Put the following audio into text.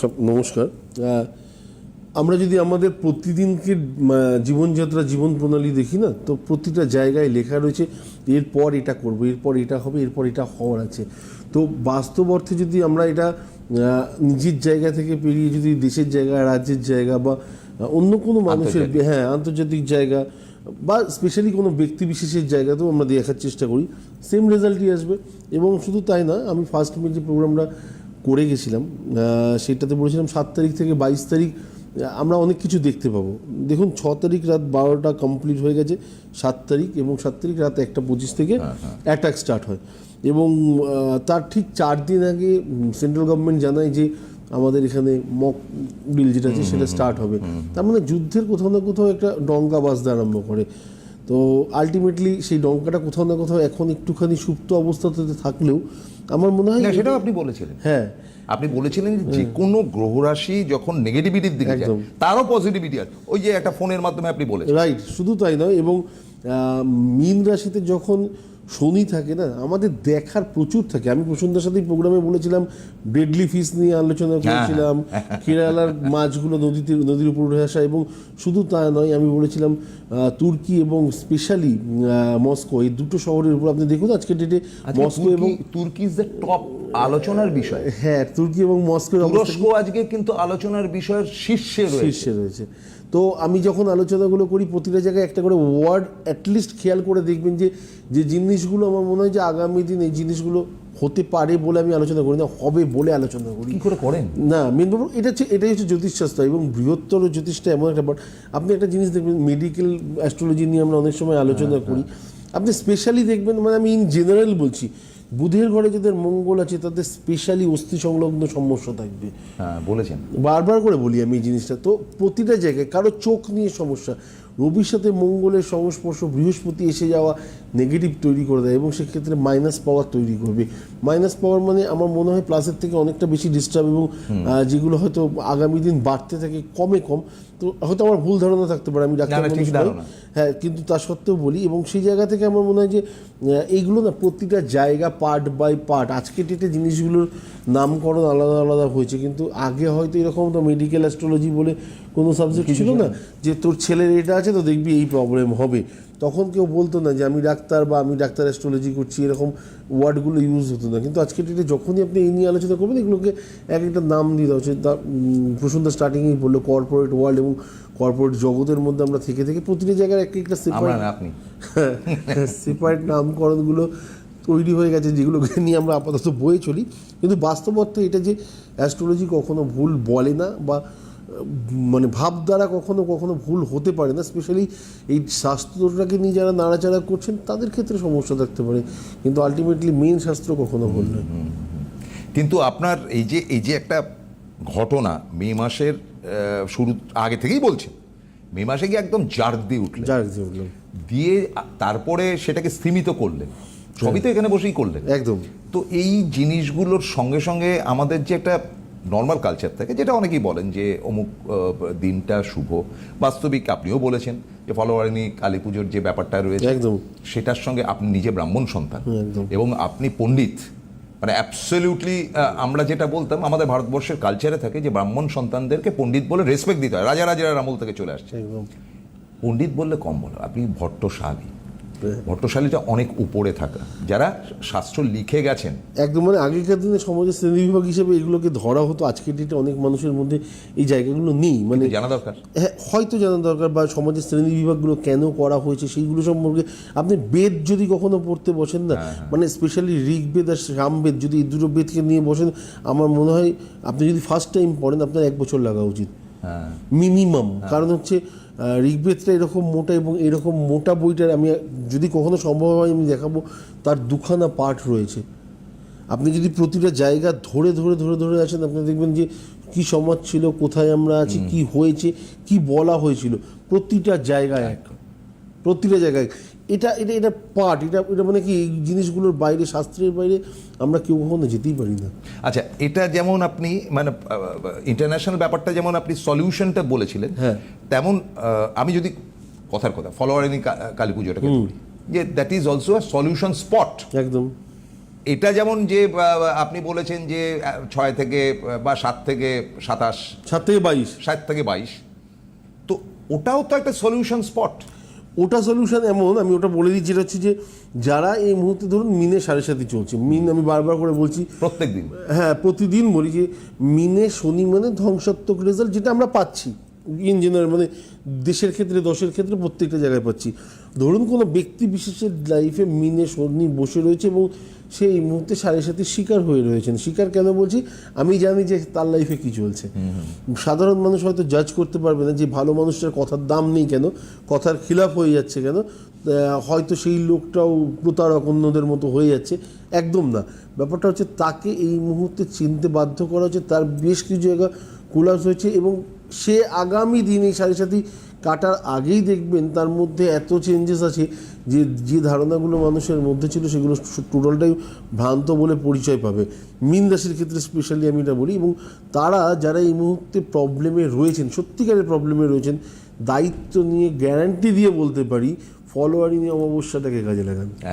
সব নমস্কার। আমরা যদি আমাদের প্রতিদিনকে জীবনযাত্রা জীবন প্রণালী দেখি না তো প্রতিটা জায়গায় লেখা রয়েছে এরপর এটা করব এরপর এটা হবে এরপর এটা হওয়ার আছে। তো বাস্তব অর্থে যদি আমরা এটা নিজের জায়গা থেকে পেরিয়ে যদি দেশের জায়গা রাজ্যের জায়গা বা অন্য কোনো মানুষের হ্যাঁ আন্তর্জাতিক জায়গা বা স্পেশালি কোনো ব্যক্তি বিশেষের জায়গাতেও আমরা দেখার চেষ্টা করি সেম রেজাল্টই আসবে। এবং শুধু তাই না আমি ফার্স্ট মে যে প্রোগ্রামটা করে গেছিলাম সেটাতে বলেছিলাম সাত তারিখ থেকে বাইশ তারিখ আমরা অনেক কিছু দেখতে পাবো। দেখুন ছ তারিখ রাত বারোটা কমপ্লিট হয়ে গেছে সাত তারিখ এবং সাত তারিখ রাত একটা পঁচিশ থেকে অ্যাটাক স্টার্ট হয়। এবং তার ঠিক চার দিন আগে সেন্ট্রাল গভর্নমেন্ট জানায় যে আমাদের এখানে মক ডিল যেটা আছে সেটা স্টার্ট হবে। তার মানে যুদ্ধের কোথাও না কোথাও একটা ডঙ্কা বাজতে আরম্ভ করে। তো আলটিমেটলি সেই ডঙ্কাটা কোথাও না কোথাও এখন একটুখানি সুপ্ত অবস্থাতে থাকলেও আমার মনে হয় সেটাও আপনি বলেছিলেন। হ্যাঁ। আপনি বলেছিলেন যে যে কোনো গ্রহরাশি যখন নেগেটিভিটির দিকে যায় তারও পজিটিভিটি আছে। ওই যে একটা ফোনের মাধ্যমে আপনি বলেছেন। রাইট শুধু তাই নয় এবং মীন রাশিতে যখন শনি থাকে না আমাদের দেখার প্রচুর থাকে। আমি প্রসন্দার সাথে প্রোগ্রামে বলেছিলাম ডেডলি ফিস নিয়ে আলোচনা করেছিলাম কেরালার মাছগুলো নদীতে নদীর উপর উঠে আসা এবং শুধু তা নয় আমি বলেছিলাম তুর্কি এবং স্পেশালি মস্কো এই দুটো শহরের উপর। আপনি দেখুন আজকে ডেটে মস্কো এবং তুর্কি ইজ দ্য টপ আলোচনার বিষয়। হ্যাঁ তুর্কি এবং মস্কোর তুরস্ক আজকে কিন্তু আলোচনার বিষয়ের শীর্ষে রয়েছে। শীর্ষে রয়েছে। তো আমি যখন আলোচনাগুলো করি প্রতিটা জায়গায় একটা করে ওয়ার্ড অ্যাটলিস্ট খেয়াল করে দেখবেন যে যে জিনিসগুলো আমার মনে হয় যে আগামী দিন এই জিনিসগুলো হতে পারে বলে আমি আলোচনা করি না হবে বলে আলোচনা করি। কি করে করেন? না মেন ব্যাপার এটা হচ্ছে এটাই হচ্ছে জ্যোতিষশাস্ত্র এবং বৃহত্তর জ্যোতিষটা এমন একটা part, আপনি একটা জিনিস দেখবেন মেডিকেল অ্যাস্ট্রোলজি নিয়ে আমরা অনেক সময় আলোচনা করি। আপনি স্পেশালি দেখবেন মানে আমি ইন জেনারেল বলছি বুধের ঘরে যাদের মঙ্গল আছে তাদের স্পেশালি অস্থি সংলগ্ন সমস্যা থাকবে। হ্যাঁ বলেছেন। বারবার করে বলি আমি এই জিনিসটা। তো প্রতিটা জায়গায় কারও চোখ নিয়ে সমস্যা রবির সাথে মঙ্গলের সংস্পর্শ বৃহস্পতি এসে যাওয়া নেগেটিভ তৈরি করে দেয় এবং সেক্ষেত্রে মাইনাস পাওয়ার তৈরি করবে। মাইনাস পাওয়ার মানে আমার মনে হয় প্লাসের থেকে অনেকটা বেশি ডিস্টার্ব এবং যেগুলো হয়তো আগামী দিন বাড়তে থাকে কমে কম তো হয়তো আমার ভুল ধারণা থাকতে পারে আমি ডাক্তার মানুষ হ্যাঁ কিন্তু তা সত্ত্বেও বলি এবং সেই জায়গা থেকে আমার মনে হয় যে এইগুলো না প্রতিটা জায়গা পার্ট বাই পার্ট আজকে ডেটে জিনিসগুলোর নামকরণ আলাদা আলাদা হয়েছে কিন্তু আগে হয়তো এরকম তো মেডিকেল অ্যাস্ট্রোলজি বলে কোনো সাবজেক্ট ছিল না যে তোর ছেলের এটা আছে তো দেখবি এই প্রবলেম হবে। তখন কেউ বলতো না যে আমি ডাক্তার বা আমি ডাক্তার অ্যাস্ট্রোলজি করছি এরকম ওয়ার্ডগুলো ইউজ হতো না। কিন্তু আজকে ডেটে যখনই আপনি এই নিয়ে আলোচনা করবেন এগুলোকে এক একটা নাম দিয়ে দেওয়া হচ্ছে তা প্রসন্ধ্যা স্টার্টিংয়েই বলল কর্পোরেট ওয়ার্ল্ড এবং কর্পোরেট জগতের মধ্যে আমরা থেকে থেকে প্রতিটা জায়গায় এক একটা সেপারেট আপনি। সেপারেট নামকরণগুলো তৈরি হয়ে গেছে যেগুলোকে নিয়ে আমরা আপাতত বয়ে চলি। কিন্তু বাস্তব অর্থে এটা যে অ্যাস্ট্রোলজি কখনো ভুল বলে না বা মানে ভাব দ্বারা কখনো কখনো ভুল হতে পারে না স্পেশালি এই শাস্ত্রটাকে নিয়ে যারা নাড়াচাড়া করছেন তাদের ক্ষেত্রে সমস্যা থাকতে পারে। কিন্তু আলটিমেটলি মেন শাস্ত্র কখনো ভুল নয়। কিন্তু আপনার এই যে এই যে একটা ঘটনা মে মাসের শুরু আগে থেকেই বলছেন মে মাসে গিয়ে একদম জার্ক দিয়ে উঠলেন। বললাম দিয়ে তারপরে সেটাকে স্তীমিত করলেন। সবই তো এখানে বসেই করলেন। একদম। তো এই জিনিসগুলোর সঙ্গে সঙ্গে আমাদের যে একটা নর্মাল কালচার থাকে যেটা অনেকেই বলেন যে অমুক দিনটা শুভ। বাস্তবিক আপনিও বলেছেন যে ফলোয়ারিনী কালী পুজোর যে ব্যাপারটা রয়েছে একদম। সেটার সঙ্গে আপনি নিজে ব্রাহ্মণ সন্তান। এবং আপনি পণ্ডিত। মানে অ্যাবসলিউটলি আমরা যেটা বলতাম আমাদের ভারতবর্ষের কালচারে থাকে যে ব্রাহ্মণ সন্তানদেরকে পণ্ডিত বলে রেসপেক্ট দিতে হয়। রাজা রাজার আমল থেকে চলে আসছে। পণ্ডিত বললে কম বলো আপনি ভট্ট ভট্টশালী। হ্যাঁ। ভট্টশালীটা অনেক উপরে থাকা। যারা শাস্ত্র লিখে গেছেন। একদম মানে আগেকার দিনে সমাজের শ্রেণীবিভাগ হিসেবে এগুলোকে ধরা হতো। আজকের ডেটে অনেক মানুষের মধ্যে এই জায়গাগুলো নেই। মানে জানা দরকার। হ্যাঁ হয়তো জানা দরকার বা সমাজের শ্রেণি বিভাগগুলো কেন করা হয়েছে সেইগুলো সম্পর্কে। আপনি বেদ যদি কখনো পড়তে বসেন না মানে স্পেশালি ঋগ্বেদ আর সামবেদ যদি এই দুটো বেদকে নিয়ে বসেন আমার মনে হয় আপনি যদি ফার্স্ট টাইম পড়েন আপনার এক বছর লাগা উচিত। হ্যাঁ। মিনিমাম কারণ হচ্ছে ঋগ্বেদটা এরকম মোটা এবং এরকম মোটা বইটার আমি যদি কখনো সম্ভব হয় আমি দেখাবো তার দুখানা পার্ট রয়েছে। আপনি যদি প্রতিটা জায়গা ধরে ধরে ধরে ধরে আসেন আপনি দেখবেন যে কি সমাজ ছিল কোথায় আমরা আছি কি হয়েছে কি বলা হয়েছিল প্রতিটা জায়গায় এক। প্রতিটা জায়গায়। এটা এটা এটা পার্ট এটা এটা মানে কি এই জিনিসগুলোর বাইরে শাস্ত্রের বাইরে আমরা কেউ কখনো যেতেই পারি না। আচ্ছা এটা যেমন আপনি মানে ইন্টারন্যাশনাল ব্যাপারটা যেমন আপনি সলিউশনটা বলেছিলেন হ্যাঁ। তেমন আমি যদি কথার কথা ফলোয়ারিনী কালী পুজোটাকে যে that is also a solution spot একদম। এটা যেমন যে আপনি বলেছেন যে ছয় থেকে বা সাত থেকে সাতাশ। সাত থেকে বাইশ। সাত থেকে বাইশ। তো ওটাও তো একটা সলিউশন স্পট ওটা সলিউশন এমন আমি ওটা বলে দিচ্ছি এটা হচ্ছে যে যারা এই মুহূর্তে ধরুন মিনে সাড়ে সাথে চলছে মিন আমি বারবার করে বলছি প্রত্যেক দিন। হ্যাঁ প্রতিদিন বলি যে মিনে শনি মানে ধ্বংসাত্মক রেজাল্ট যেটা আমরা পাচ্ছি ইন জেনারেল মানে দেশের ক্ষেত্রে দশের ক্ষেত্রে প্রত্যেকটা জায়গায় পাচ্ছি। ধরুন কোনো ব্যক্তি বিশেষের লাইফে মিনে শনি বসে রয়েছে এবং সে এই মুহূর্তে সাড়ে সাথে শিকার হয়ে রয়েছেন। শিকার কেন বলছি? আমি জানি যে তার লাইফে কি চলছে। সাধারণ মানুষ হয়তো জাজ করতে পারবে না যে ভালো মানুষটার কথার দাম নেই কেন কথার খিলাফ হয়ে যাচ্ছে কেন হয়তো সেই লোকটাও প্রতারক অন্যদের মতো হয়ে যাচ্ছে। একদম না। ব্যাপারটা হচ্ছে তাকে এই মুহূর্তে চিনতে বাধ্য করা হচ্ছে। তার বেশ কিছু জায়গা কোলাপস হয়েছে এবং সে আগামী দিন এই সাড়ে সাথী কাটার আগেই দেখবেন তার মধ্যে এত চেঞ্জেস আছে যে যে ধারণাগুলো মানুষের মধ্যে ছিল সেগুলো টোটালটাই ভ্রান্ত বলে পরিচয় পাবে। মিন রাশির ক্ষেত্রে স্পেশালি আমি এটা বলি এবং তারা যারা এই মুহূর্তে প্রবলেমে রয়েছেন, সত্যিকারের প্রবলেমে রয়েছেন, দায়িত্ব নিয়ে গ্যারান্টি দিয়ে বলতে পারি ফলোয়ারিং অমাবস্যাটাকে কাজে লাগান।